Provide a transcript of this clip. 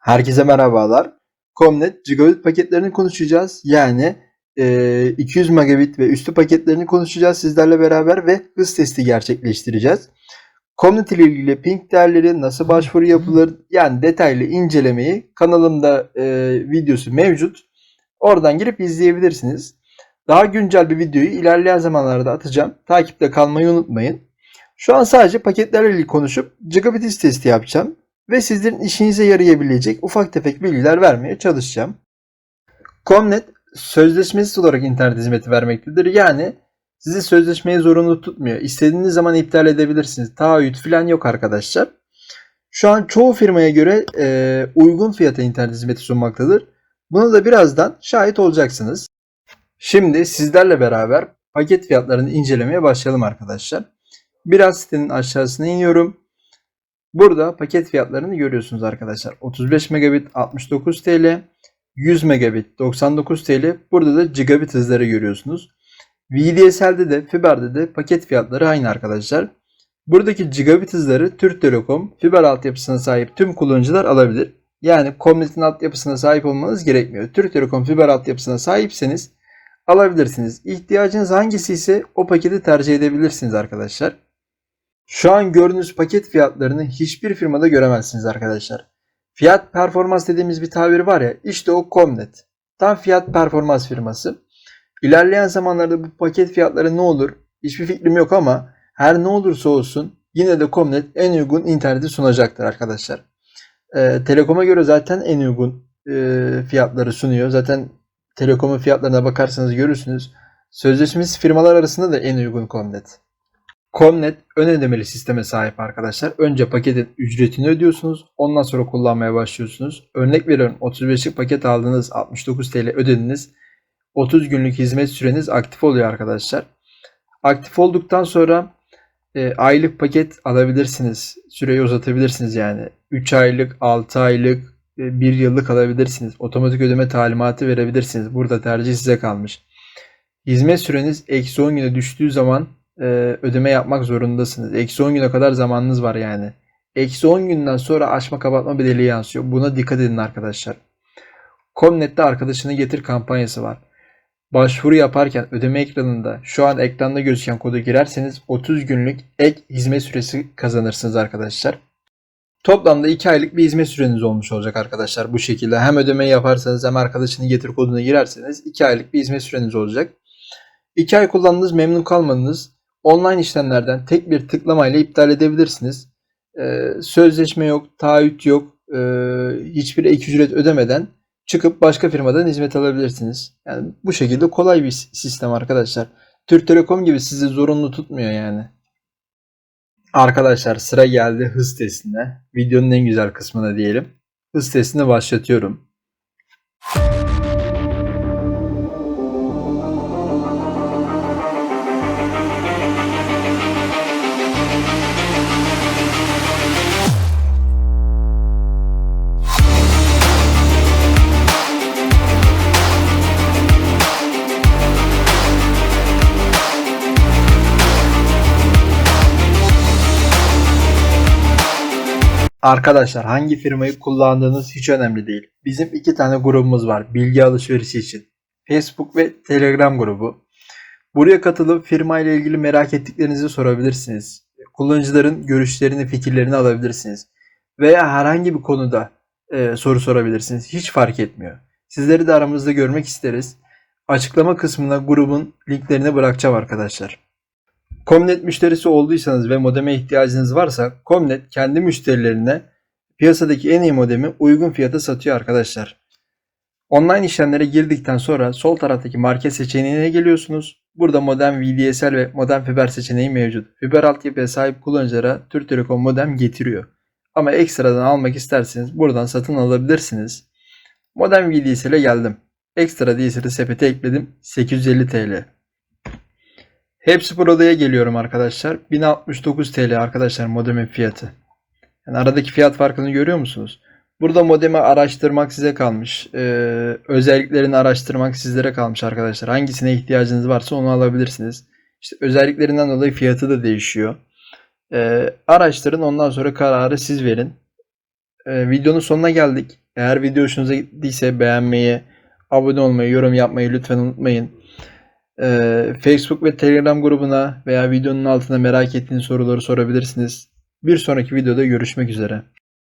Herkese merhabalar. Comnet gigabit paketlerini konuşacağız. Yani e, 200 megabit ve üstü paketlerini konuşacağız sizlerle beraber ve hız testi gerçekleştireceğiz. Comnet ile ilgili ping değerleri nasıl başvuru yapılır yani detaylı incelemeyi kanalımda e, videosu mevcut. Oradan girip izleyebilirsiniz. Daha güncel bir videoyu ilerleyen zamanlarda atacağım. Takipte kalmayı unutmayın. Şu an sadece paketlerle ilgili konuşup gigabit testi yapacağım ve sizlerin işinize yarayabilecek ufak tefek bilgiler vermeye çalışacağım. Comnet sözleşmesiz olarak internet hizmeti vermektedir. Yani sizi sözleşmeye zorunlu tutmuyor. İstediğiniz zaman iptal edebilirsiniz. Taahhüt falan yok arkadaşlar. Şu an çoğu firmaya göre e, uygun fiyata internet hizmeti sunmaktadır. Bunu da birazdan şahit olacaksınız. Şimdi sizlerle beraber paket fiyatlarını incelemeye başlayalım arkadaşlar. Biraz sitenin aşağısına iniyorum. Burada paket fiyatlarını görüyorsunuz arkadaşlar. 35 megabit 69 TL, 100 megabit 99 TL. Burada da gigabit hızları görüyorsunuz. VDSL'de de Fiber'de de paket fiyatları aynı arkadaşlar. Buradaki gigabit hızları Türk Telekom fiber altyapısına sahip tüm kullanıcılar alabilir. Yani Comnet'in altyapısına sahip olmanız gerekmiyor. Türk Telekom fiber altyapısına sahipseniz alabilirsiniz. İhtiyacınız hangisi ise o paketi tercih edebilirsiniz arkadaşlar. Şu an gördüğünüz paket fiyatlarını hiçbir firmada göremezsiniz arkadaşlar. Fiyat performans dediğimiz bir tabir var ya işte o Comnet. Tam fiyat performans firması. İlerleyen zamanlarda bu paket fiyatları ne olur? Hiçbir fikrim yok ama her ne olursa olsun yine de Comnet en uygun interneti sunacaktır arkadaşlar. Ee, Telekom'a göre zaten en uygun e, fiyatları sunuyor. Zaten Telekom'un fiyatlarına bakarsanız görürsünüz. Sözleşmesi firmalar arasında da en uygun Comnet. Comnet ön ödemeli sisteme sahip arkadaşlar. Önce paketin ücretini ödüyorsunuz. Ondan sonra kullanmaya başlıyorsunuz. Örnek veriyorum 35'lik paket aldınız 69 TL ödediniz. 30 günlük hizmet süreniz aktif oluyor arkadaşlar. Aktif olduktan sonra e, aylık paket alabilirsiniz. Süreyi uzatabilirsiniz yani. 3 aylık, 6 aylık, e, 1 yıllık alabilirsiniz. Otomatik ödeme talimatı verebilirsiniz. Burada tercih size kalmış. Hizmet süreniz eksi 10 güne düştüğü zaman e, ödeme yapmak zorundasınız. Eksi 10 güne kadar zamanınız var yani. Eksi 10 günden sonra açma kapatma bedeli yansıyor. Buna dikkat edin arkadaşlar. Comnet'te arkadaşını getir kampanyası var. Başvuru yaparken ödeme ekranında şu an ekranda gözüken kodu girerseniz 30 günlük ek hizmet süresi kazanırsınız arkadaşlar. Toplamda 2 aylık bir hizmet süreniz olmuş olacak arkadaşlar bu şekilde. Hem ödemeyi yaparsanız hem arkadaşını getir koduna girerseniz 2 aylık bir hizmet süreniz olacak. 2 ay kullandınız memnun kalmadınız. Online işlemlerden tek bir tıklamayla iptal edebilirsiniz. Ee, sözleşme yok, taahhüt yok, e, hiçbir ek ücret ödemeden çıkıp başka firmadan hizmet alabilirsiniz. Yani bu şekilde kolay bir sistem arkadaşlar. Türk Telekom gibi sizi zorunlu tutmuyor yani. Arkadaşlar sıra geldi hız testine. Videonun en güzel kısmına diyelim. Hız testini başlatıyorum. Arkadaşlar hangi firmayı kullandığınız hiç önemli değil. Bizim iki tane grubumuz var bilgi alışverişi için. Facebook ve Telegram grubu. Buraya katılıp firma ile ilgili merak ettiklerinizi sorabilirsiniz. Kullanıcıların görüşlerini, fikirlerini alabilirsiniz. Veya herhangi bir konuda e, soru sorabilirsiniz. Hiç fark etmiyor. Sizleri de aramızda görmek isteriz. Açıklama kısmına grubun linklerini bırakacağım arkadaşlar. Comnet müşterisi olduysanız ve modeme ihtiyacınız varsa Comnet kendi müşterilerine piyasadaki en iyi modemi uygun fiyata satıyor arkadaşlar. Online işlemlere girdikten sonra sol taraftaki market seçeneğine geliyorsunuz. Burada modem VDSL ve modem fiber seçeneği mevcut. Fiber altyapıya sahip kullanıcılara Türk Telekom modem getiriyor. Ama ekstradan almak isterseniz buradan satın alabilirsiniz. Modem VDSL'e geldim. Ekstra DSL'i sepete ekledim. 850 TL. Hepsi Pro'ya geliyorum arkadaşlar. 1069 TL arkadaşlar modemin fiyatı. Yani aradaki fiyat farkını görüyor musunuz? Burada modemi araştırmak size kalmış. Ee, özelliklerini araştırmak sizlere kalmış arkadaşlar. Hangisine ihtiyacınız varsa onu alabilirsiniz. İşte özelliklerinden dolayı fiyatı da değişiyor. Ee, araştırın ondan sonra kararı siz verin. Ee, videonun sonuna geldik. Eğer video hoşunuza gittiyse beğenmeyi, abone olmayı, yorum yapmayı lütfen unutmayın. Ee, Facebook ve Telegram grubuna veya videonun altına merak ettiğiniz soruları sorabilirsiniz. Bir sonraki videoda görüşmek üzere.